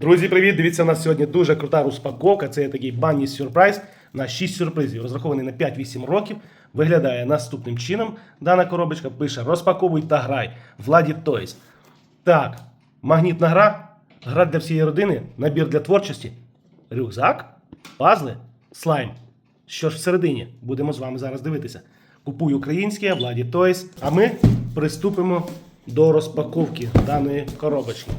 Друзі, привіт! Дивіться, у нас сьогодні дуже крута розпаковка. Це є такий банні сюрприз на 6 сюрпризів. Розрахований на 5-8 років. Виглядає наступним чином. Дана коробочка пише розпаковуй та грай. Владі Toys. Так, магнітна гра, гра для всієї родини, набір для творчості, рюкзак, пазли, слайм. Що ж всередині? Будемо з вами зараз дивитися. Купуй українське, Владі Toys. А ми приступимо до розпаковки даної коробочки.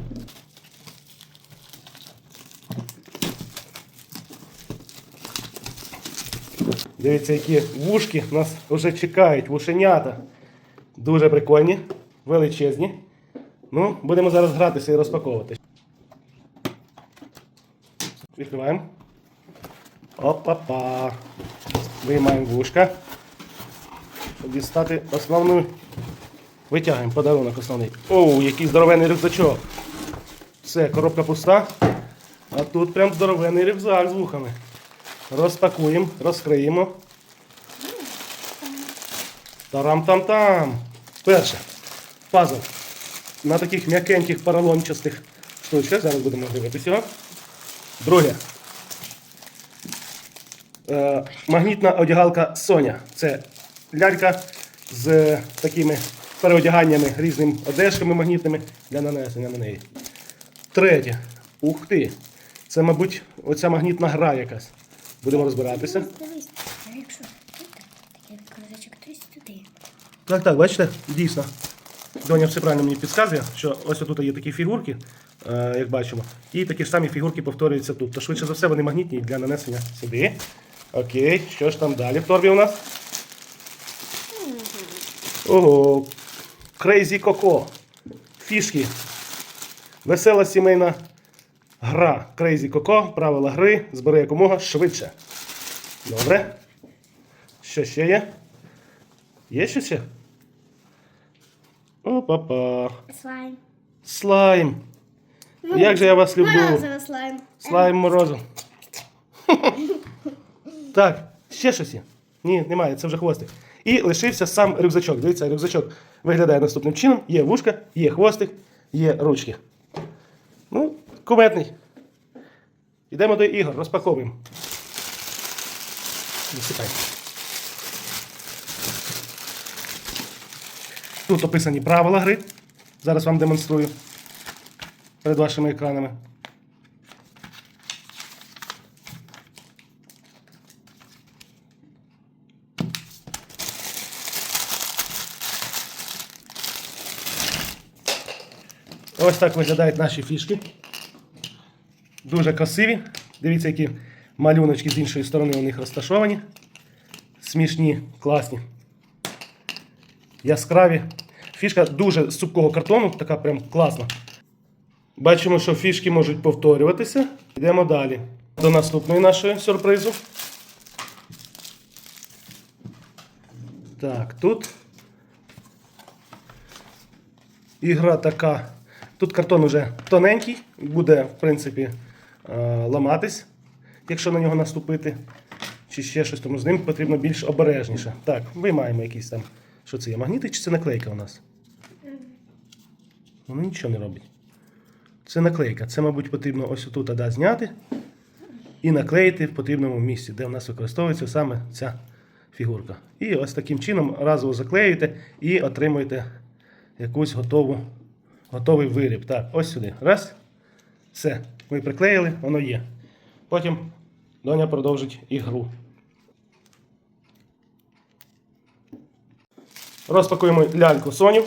Дивіться, які вушки нас вже чекають, вушенята. Дуже прикольні, величезні. Ну, будемо зараз гратися і розпаковувати. Відкриваємо. Опа-па. Виймаємо вушка. Дістати основну. Витягуємо подарунок основний. Оу, який здоровенний рюкзачок. Все, коробка пуста. А тут прям здоровенний рюкзак з вухами. Розпакуємо, розкриємо. Тарам-там-там. Перше. Пазл. На таких м'якеньких поролончастих штучках. Зараз будемо дивитися. Друге. Е, магнітна одягалка Соня. Це лялька з такими переодяганнями, різними одежками магнітними для нанесення на неї. Третє. Ух ти. Це, мабуть, оця магнітна гра якась. Будемо розбиратися. Так, так, бачите, дійсно. Доня все правильно мені підказує, що ось тут є такі фігурки, е, як бачимо, і такі ж самі фігурки повторюються тут. То швидше за все вони магнітні для нанесення сюди. Окей, що ж там далі в торбі у нас? Ого, Crazy Coco. Фішки. Весела сімейна гра. Crazy Coco. Правила гри. Збери якомога швидше. Добре. Що ще є? Є щось ще? Опа-па. Слайм. Слайм. Як же я вас люблю. Морозиво слайм. Слайм морозу. так, ще щось є? Ні, немає, це вже хвостик. І лишився сам рюкзачок. Дивіться, рюкзачок виглядає наступним чином. Є вушка, є хвостик, є ручки. Ну, куметний. Йдемо до ігор, розпаковуємо. Висипай. Тут описані правила гри. Зараз вам демонструю перед вашими екранами. Ось так виглядають наші фішки. Дуже красиві. Дивіться, які малюночки з іншої сторони у них розташовані. Смішні, класні. Яскраві. Фішка дуже з цупкого картону, така прям класна. Бачимо, що фішки можуть повторюватися. Йдемо далі. До наступної нашої сюрпризу. Так, тут ігра така. Тут картон вже тоненький, буде, в принципі, ламатись, якщо на нього наступити. Чи ще щось, тому з ним потрібно більш обережніше. Так, виймаємо якісь там. Що це є? Магніти чи це наклейка у нас? Воно нічого не робить. Це наклейка. Це, мабуть, потрібно ось отут да, зняти і наклеїти в потрібному місці, де в нас використовується саме ця фігурка. І ось таким чином разово заклеюєте і отримуєте якусь готову, готовий виріб. Так, ось сюди. Раз. Все. Ми приклеїли, воно є. Потім доня продовжить ігру. Розпакуємо ляльку Соню.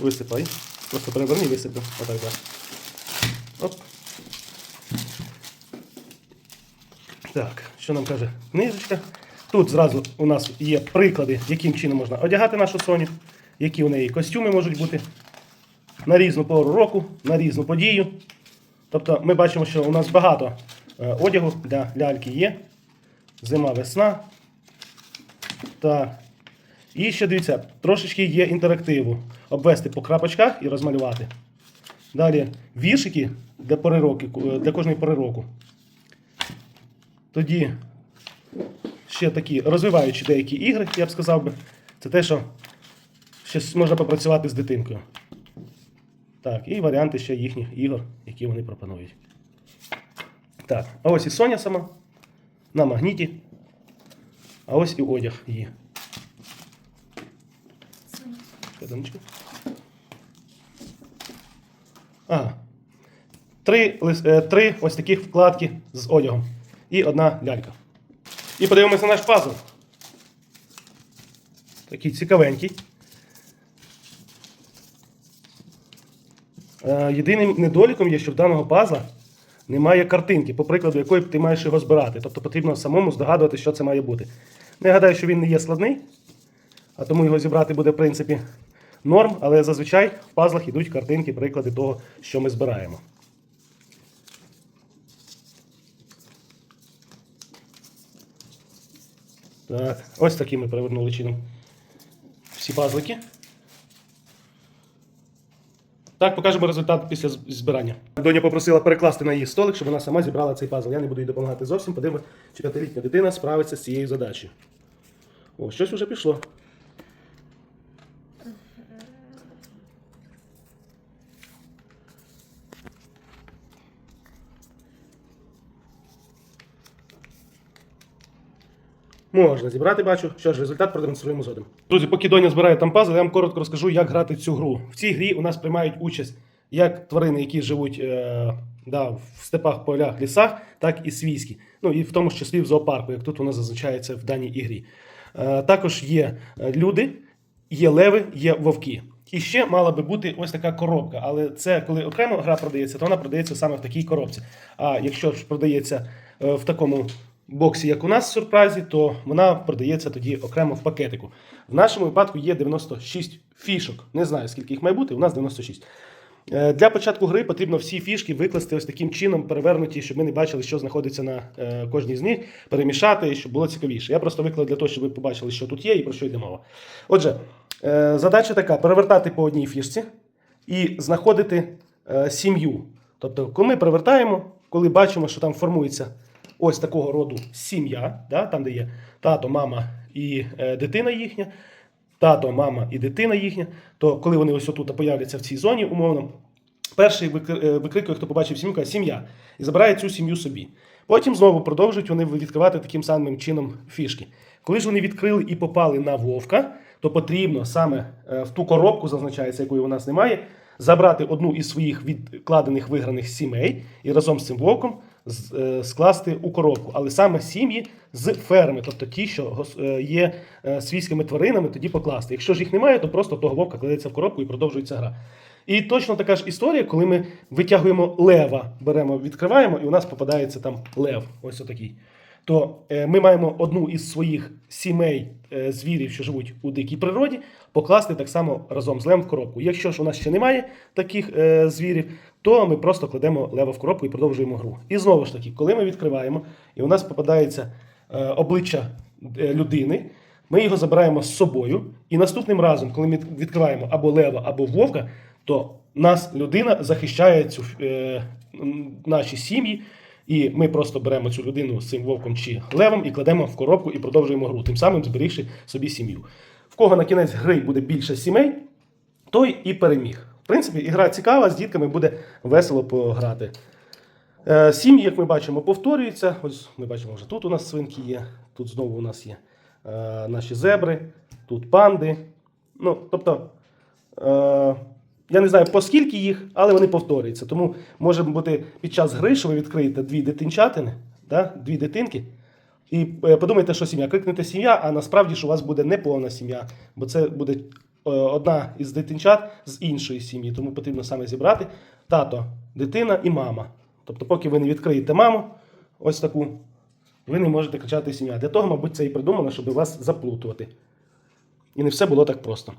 Висипай. Просто переверни і висиплю. Отак, так. Оп. Так, що нам каже книжечка? Тут зразу у нас є приклади, яким чином можна одягати нашу Соню, які у неї костюми можуть бути на різну пору року, на різну подію. Тобто ми бачимо, що у нас багато е, одягу для ляльки є. Зима, весна. Так. І ще дивіться, трошечки є інтерактиву. Обвести по крапочках і розмалювати. Далі віршики для, пори року, для кожної пори року. Тоді ще такі розвиваючі деякі ігри, я б сказав би. Це те, що ще можна попрацювати з дитинкою. Так, і варіанти ще їхніх ігор, які вони пропонують. Так, а ось і Соня сама на магніті. А ось і одяг її. Соня. Каданочка. Ага. Три, е, три ось таких вкладки з одягом. І одна лялька. І подивимося на наш пазл. Такий цікавенький. Єдиним недоліком є, що в даного пазла немає картинки, по прикладу якої ти маєш його збирати. Тобто потрібно самому здогадувати, що це має бути. Ну, я гадаю, що він не є складний, а тому його зібрати буде, в принципі, норм, але зазвичай в пазлах йдуть картинки, приклади того, що ми збираємо. Так, ось такі ми перевернули чином всі пазлики. Так, покажемо результат після збирання. Доня попросила перекласти на її столик, щоб вона сама зібрала цей пазл. Я не буду їй допомагати зовсім. Подивимося, чи п'ятилітня дитина справиться з цією задачею. О, щось вже пішло. Можна зібрати, бачу. Що ж, результат продемонструємо згодом. Друзі, поки Доня збирає там пазл, я вам коротко розкажу, як грати цю гру. В цій грі у нас приймають участь як тварини, які живуть е, да, в степах, полях, лісах, так і свійські. Ну і в тому числі в зоопарку, як тут у зазначається в даній ігрі. Е, також є е, люди, є леви, є вовки. І ще мала би бути ось така коробка, але це коли окремо гра продається, то вона продається саме в такій коробці. А якщо ж продається е, в такому боксі, як у нас в сюрпризі, то вона продається тоді окремо в пакетику. В нашому випадку є 96 фішок. Не знаю, скільки їх має бути, у нас 96. Е, Для початку гри потрібно всі фішки викласти ось таким чином, перевернуті, щоб ми не бачили, що знаходиться на е, кожній з них, перемішати, щоб було цікавіше. Я просто виклав для того, щоб ви побачили, що тут є і про що йде мова. Отже, е, задача така: перевертати по одній фішці і знаходити сім'ю. Тобто, коли ми перевертаємо, коли бачимо, що там формується ось такого роду сім'я, да, там, де є тато, мама і е, дитина їхня, тато, мама і дитина їхня, то коли вони ось отут появляться в цій зоні, умовно, перший е, викрикує, хто побачив сім'ю, каже сім'я, і забирає цю сім'ю собі. Потім знову продовжують вони відкривати таким самим чином фішки. Коли ж вони відкрили і попали на вовка, то потрібно саме е, в ту коробку, зазначається, якої у нас немає, забрати одну із своїх відкладених виграних сімей і разом з цим вовком скласти у коробку. Але саме сім'ї з ферми, тобто ті, що е, є е, свійськими тваринами, тоді покласти. Якщо ж їх немає, то просто того вовка кладеться в коробку і продовжується гра. І точно така ж історія, коли ми витягуємо лева, беремо, відкриваємо, і у нас попадається там лев. Ось отакий. То е, ми маємо одну із своїх сімей е, звірів, що живуть у дикій природі, покласти так само разом з левом в коробку. Якщо ж у нас ще немає таких е, звірів, то ми просто кладемо лева в коробку і продовжуємо гру. І знову ж таки, коли ми відкриваємо, і у нас попадається обличчя людини, ми його забираємо з собою. І наступним разом, коли ми відкриваємо або лева, або вовка, то нас людина захищає цю е, наші сім'ї. І ми просто беремо цю людину з цим вовком чи левом і кладемо в коробку і продовжуємо гру, тим самим зберігши собі сім'ю. В кого на кінець гри буде більше сімей, той і переміг. В принципі, ігра цікава, з дітками буде весело пограти. Е, Сім'ї, як ми бачимо, повторюються. Ось ми бачимо, вже тут у нас свинки є, тут знову у нас є е, наші зебри, тут панди. Ну, тобто, е, я не знаю по скільки їх, але вони повторюються. Тому може бути під час гри, що ви відкриєте дві дитинчатини, да, дві дитинки. І е, подумайте, що сім'я. Крикнете сім'я, а насправді ж у вас буде неповна сім'я, бо це буде е, одна із дитинчат з іншої сім'ї. Тому потрібно саме зібрати тато, дитина і мама. Тобто, поки ви не відкриєте маму, ось таку, ви не можете кричати сім'я. Для того, мабуть, це і придумано, щоб вас заплутувати. І не все було так просто.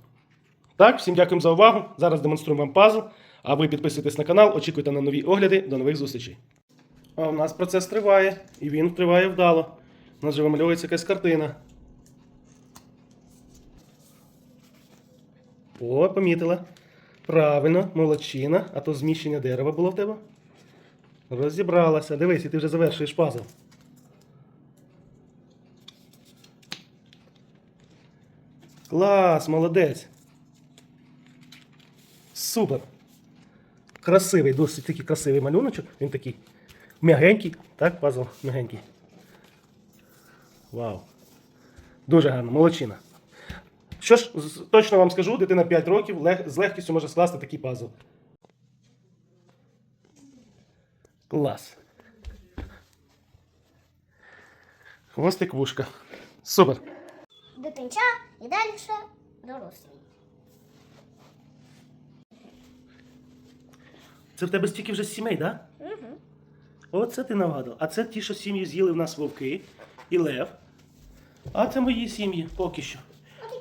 Так, всім дякуємо за увагу. Зараз демонструємо вам пазл. А ви підписуйтесь на канал, очікуйте на нові огляди. До нових зустрічей. А у нас процес триває, і він триває вдало. У нас вже вимальовується якась картина. О, помітила. Правильно, молодчина. А то зміщення дерева було в тебе. Розібралася. Дивись, і ти вже завершуєш пазл. Клас, молодець. Супер. красивий, досить такий красивий малюночок. Він такий м'ягенький, так, пазл м'ягенький. Вау. Дуже гарно, молодчина. Що ж, точно вам скажу, дитина 5 років лег- з легкістю може скласти такий пазл. Клас. Хвостик вушка. Супер. Дитинча і далі дорослий. Це в тебе стільки вже сімей, так? Да? Угу. Оце ти нагадав. А це ті, що сім'ї з'їли в нас вовки і лев. А це мої сім'ї поки що.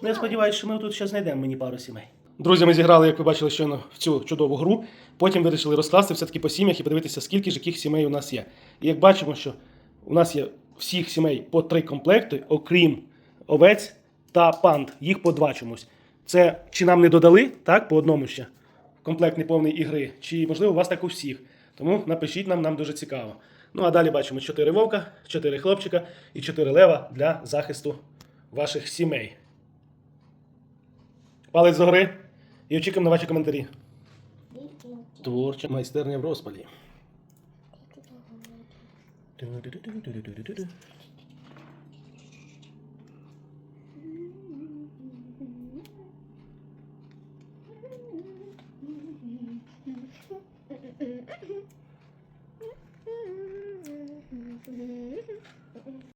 Ну, я сподіваюся, що ми тут ще знайдемо мені пару сімей. Друзі, ми зіграли, як ви бачили, щойно в цю чудову гру. Потім вирішили розкласти все-таки по сім'ях і подивитися, скільки ж яких сімей у нас є. І як бачимо, що у нас є всіх сімей по три комплекти, окрім овець та панд. Їх по два чомусь. Це чи нам не додали, так, по одному ще комплект неповний ігри, чи можливо у вас так у всіх. Тому напишіть нам, нам дуже цікаво. Ну а далі бачимо 4 вовка, 4 хлопчика і 4 лева для захисту ваших сімей. Палець до гори і очікуємо на ваші коментарі. Творча майстерня в розпалі.